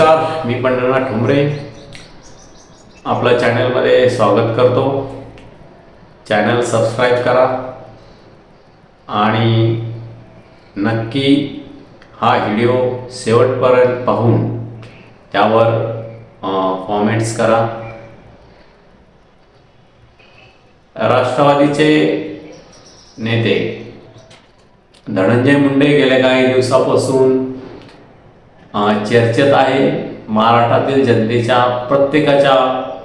नमस्कार मी पंढरनाथ ठुमरे. आपलं चॅनलमध्ये स्वागत करतो. चॅनल सबस्क्राईब करा. आणि नक्की हा व्हिडिओ शेवटपर्यंत पाहून त्यावर कॉमेंट्स करा. राष्ट्रवादीचे नेते धनंजय मुंडे गेल्या काही दिवसापासून चर्चेत आहे. महाराष्ट्रातील जनतेच्या प्रत्येकाच्या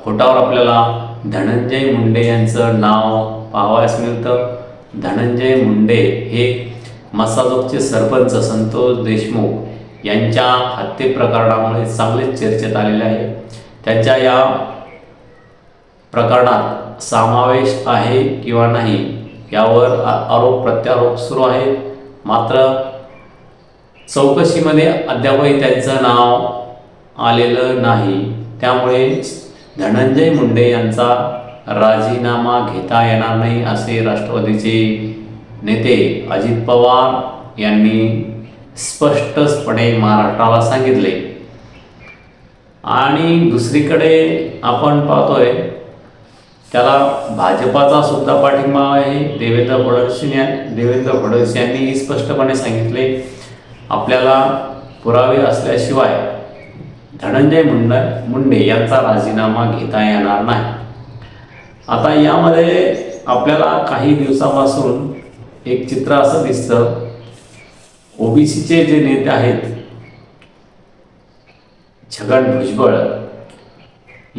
खोटावर आपल्याला धनंजय मुंडे यांचं नाव पाहावयास मिळतं. धनंजय मुंडे हे मसाजोगचे सरपंच संतोष देशमुख यांच्या हत्ये प्रकरणामुळे चांगलेच चर्चेत आलेले आहे. त्यांच्या या प्रकरणात समावेश आहे किंवा नाही यावर आरोप प्रत्यारोप सुरू आहेत. मात्र चौकशीमध्ये अद्यापही त्यांचं नाव आलेलं नाही. त्यामुळे धनंजय मुंडे यांचा राजीनामा घेता येणार नाही असे राष्ट्रवादीचे नेते अजित पवार यांनी स्पष्टपणे महाराष्ट्राला सांगितले. आणि दुसरीकडे आपण पाहतोय त्याला भाजपाचा सुद्धा पाठिंबा आहे. देवेंद्र फडणवीस देवेंद्र फडणवीस यांनी स्पष्टपणे सांगितले आपल्याला पुरावे असल्याशिवाय धनंजय मुंडे मुंडे यांचा राजीनामा घेता येणार नाही. आता यामध्ये आपल्याला काही दिवसापासून एक चित्र असं दिसतं. ओबीसीचे जे नेते आहेत छगन भुजबळ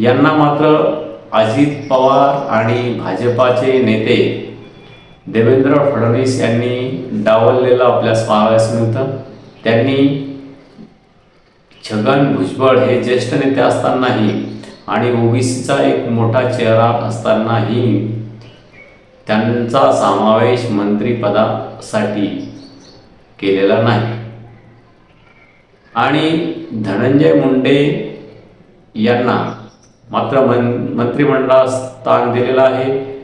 यांना मात्र अजित पवार आणि भाजपाचे नेते देवेंद्र फडणवीस यांनी डावललेलं आपल्यास पाहावयास मिळतं. त्यांनी छगन भुजबळ हे ज्येष्ठ नेते असतानाही आणि ओबीसीचा एक मोठा चेहरा असतानाही त्यांचा समावेश मंत्रिपदासाठी केलेला नाही. आणि धनंजय मुंडे यांना मात्र मन मंत्रिमंडळात स्थान दिलेलं आहे.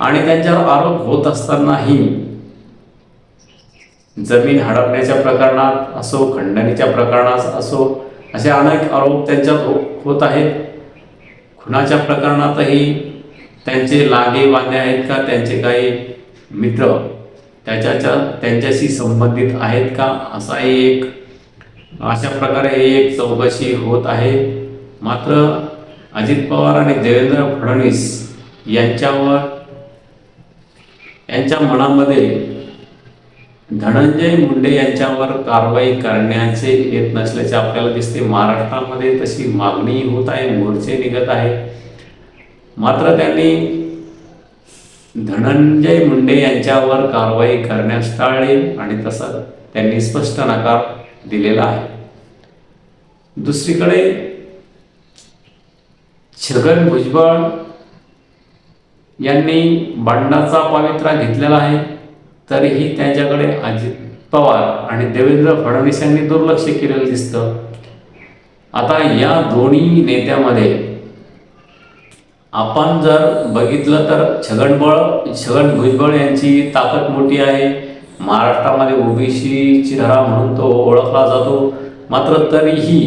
आणि त्यांच्यावर आरोप होत असतानाही जमीन हडपण्याच्या प्रकरणात असो खंडणीच्या प्रकरणात असो असे अनेक आरोप त्यांच्यात हो- होत आहेत. खुनाच्या प्रकरणातही त्यांचे लागे वांदे आहेत का? त्यांचे काही मित्र त्याच्याच्या त्यांच्याशी संबंधित आहेत का? असाही एक अशा प्रकारे ही एक चौकशी होत आहे. मात्र अजित पवार आणि देवेंद्र फडणवीस यांच्यावर यांच्या मनामध्ये धनंजय मुंडे यांच्यावर कारवाई करण्याचे येत नसल्याचे आपल्याला दिसते. महाराष्ट्रामध्ये तशी मागणी होत आहे मोर्चे निघत आहे मात्र त्यांनी धनंजय मुंडे यांच्यावर कारवाई करण्यास टाळले आणि तसं त्यांनी स्पष्ट नकार दिलेला आहे. दुसरीकडे छगन भुजबळ यांनी बंडाचा पवित्रा घेतलेला आहे. तरीही त्यांच्याकडे अजित पवार आणि देवेंद्र फडणवीस यांनी दुर्लक्ष केलेलं दिसतं. आता या दोन्ही नेत्यामध्ये आपण जर बघितलं तर छगनबळ छगन भुजबळ यांची ताकद मोठी आहे. महाराष्ट्रामध्ये ओबीसी चेहरा म्हणून तो ओळखला जातो. मात्र तरीही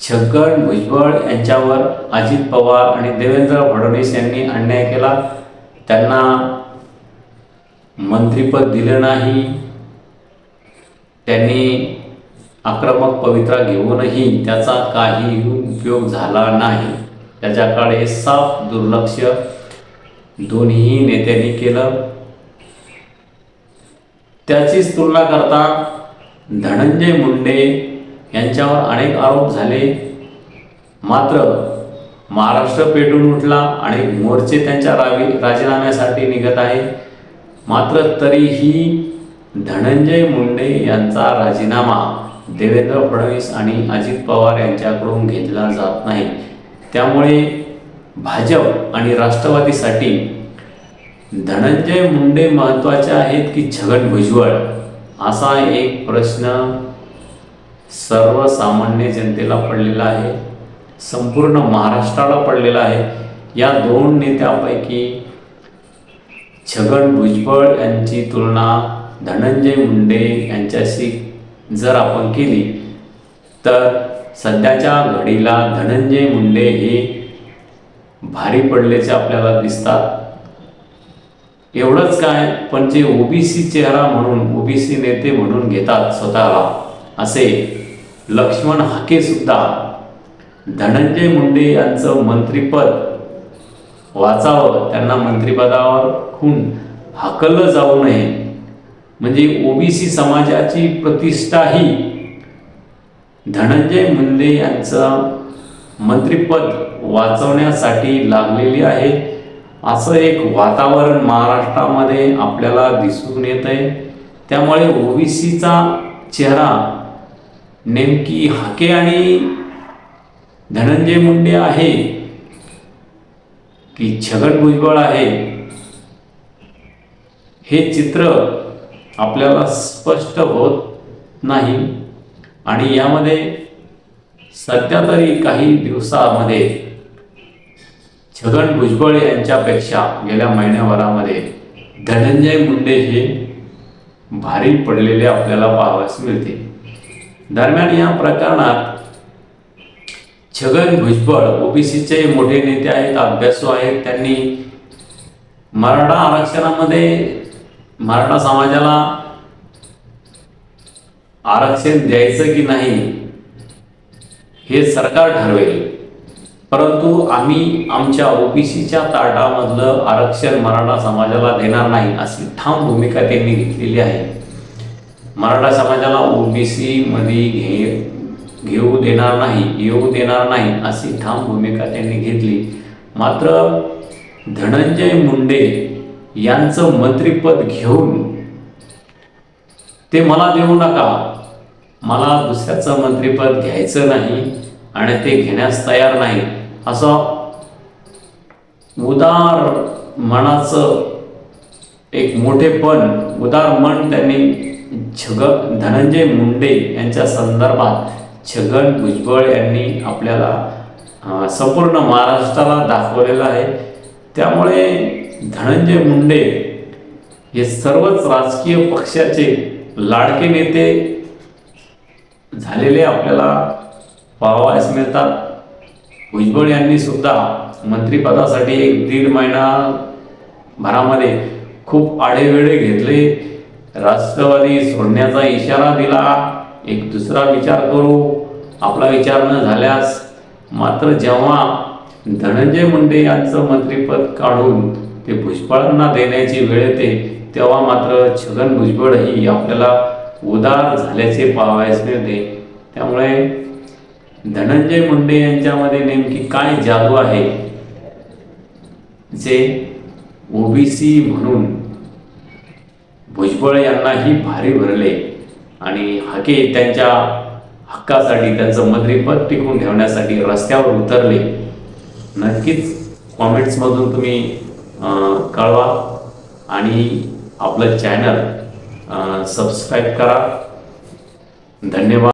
छगन भुजबळ यांच्यावर अजित पवार आणि देवेंद्र फडणवीस यांनी अन्याय केला. त्यांना मंत्रीपद दिलं नाही. त्यांनी आक्रमक पवित्रा घेऊनही त्याचा काही उपयोग झाला नाही. त्याच्याकडे साफ दुर्लक्ष दोन्ही नेत्यांनी केलं. त्याचीच तुलना करता धनंजय मुंडे यांच्यावर अनेक आरोप झाले. मात्र महाराष्ट्र पेटून उठला आणि मोर्चे त्यांच्या रावी राजीनाम्यासाठी निघत आहे. मात्र तरीही धनंजय मुंडे यांचा राजीनामा देवेंद्र फडणवीस आणि अजित पवार यांच्याकडून घेतला जात नाही. त्यामुळे भाजप आणि राष्ट्रवादीसाठी धनंजय मुंडे महत्त्वाचे आहेत की छगन भुजबळ? असा एक प्रश्न सर्वसामान्य जनतेला पडलेला आहे. संपूर्ण महाराष्ट्राला पडलेला आहे. या दोन नेत्यापैकी छगन भुजबळ यांची तुलना धनंजय मुंडे यांच्याशी जर आपण केली तर सध्याच्या घडीला धनंजय मुंडे हे भारी पडल्याचे आपल्याला दिसतात. एवढंच काय पण जे ओबीसी चेहरा म्हणून ओबीसी नेते म्हणून घेतात स्वतःला असे लक्ष्मण हाके सुद्धा धनंजय मुंडे यांचं मंत्रिपद वाचावं त्यांना मंत्रिपदावर खून हाकललं जाऊ नये. म्हणजे ओबीसी समाजाची प्रतिष्ठा ही धनंजय मुंडे यांचं मंत्रिपद वाचवण्यासाठी लागलेली आहे. असं एक वातावरण महाराष्ट्रामध्ये आपल्याला दिसून येत आहे त्यामुळे ओबीसीचा चेहरा नेमकी हाके आणि धनंजय मुंडे आहे की छगन भुजबळ आहे हे चित्र आपल्याला स्पष्ट होत नाही. आणि यामध्ये सध्या तरी काही दिवसामध्ये छगन भुजबळ यांच्यापेक्षा गेल्या महिन्याभरामध्ये धनंजय मुंडे हे भारी पडलेले आपल्याला पाहावयास मिळते दरम्यान या प्रकरणात छगन भुजबळ ओबीसीचे मोठे नेते आहेत अभ्यासू आहेत त्यांनी मराठा आरक्षणामध्ये मराठा समाजाला आरक्षण द्यायचं की नाही हे सरकार ठरवेल. परंतु आम्ही आमच्या ओबीसीच्या ताटामधलं आरक्षण मराठा समाजाला देणार नाही अशी ठाम भूमिका त्यांनी घेतलेली आहे. मराठा समाजाला ओबीसीमध्ये घे घेऊ देणार नाही येऊ देणार नाही अशी ठाम भूमिका त्यांनी घेतली. मात्र धनंजय मुंडे यांचं मंत्रिपद घेऊन ते मला देऊ नका. मला दुसऱ्याचं मंत्रिपद घ्यायचं नाही आणि ते घेण्यास तयार नाही. असं उदार मनाचं एक मोठेपण उदार मन त्यांनी छग धनंजय मुंडे यांच्या संदर्भात छगन भुजबळ यांनी आपल्याला संपूर्ण महाराष्ट्राला दाखवलेलं आहे. त्यामुळे धनंजय मुंडे हे सर्वच राजकीय पक्षाचे लाडके नेते झालेले आपल्याला पाहावयास मिळतात. भुजबळ यांनी सुद्धा मंत्रिपदासाठी एक दीड महिना भरामध्ये खूप आढेवेढे घेतले. राष्ट्रवादी सोडण्याचा इशारा दिला. एक दुसरा विचार करू. आपला विचार न झाल्यास मात्र जेव्हा धनंजय मुंडे यांचं मंत्रिपद काढून ते भुजबळांना देण्याची वेळ येते तेव्हा मात्र छगन भुजबळ ही आपल्याला उदार झाल्याचे पाहावयास मिळते. त्यामुळे धनंजय मुंडे यांच्यामध्ये नेमकी काय जादू आहे? जे ओबीसी म्हणून भुजबळ यांनाही भारी भरले. आणि हके त्यांच्या हक्कासाठी त्यांचं मंत्रीपद टिकून ठेवण्यासाठी रस्त्यावर उतरले. नक्कीच कॉमेंट्समधून तुम्ही कळवा आणि आपलं चॅनल सबस्क्राईब करा. धन्यवाद.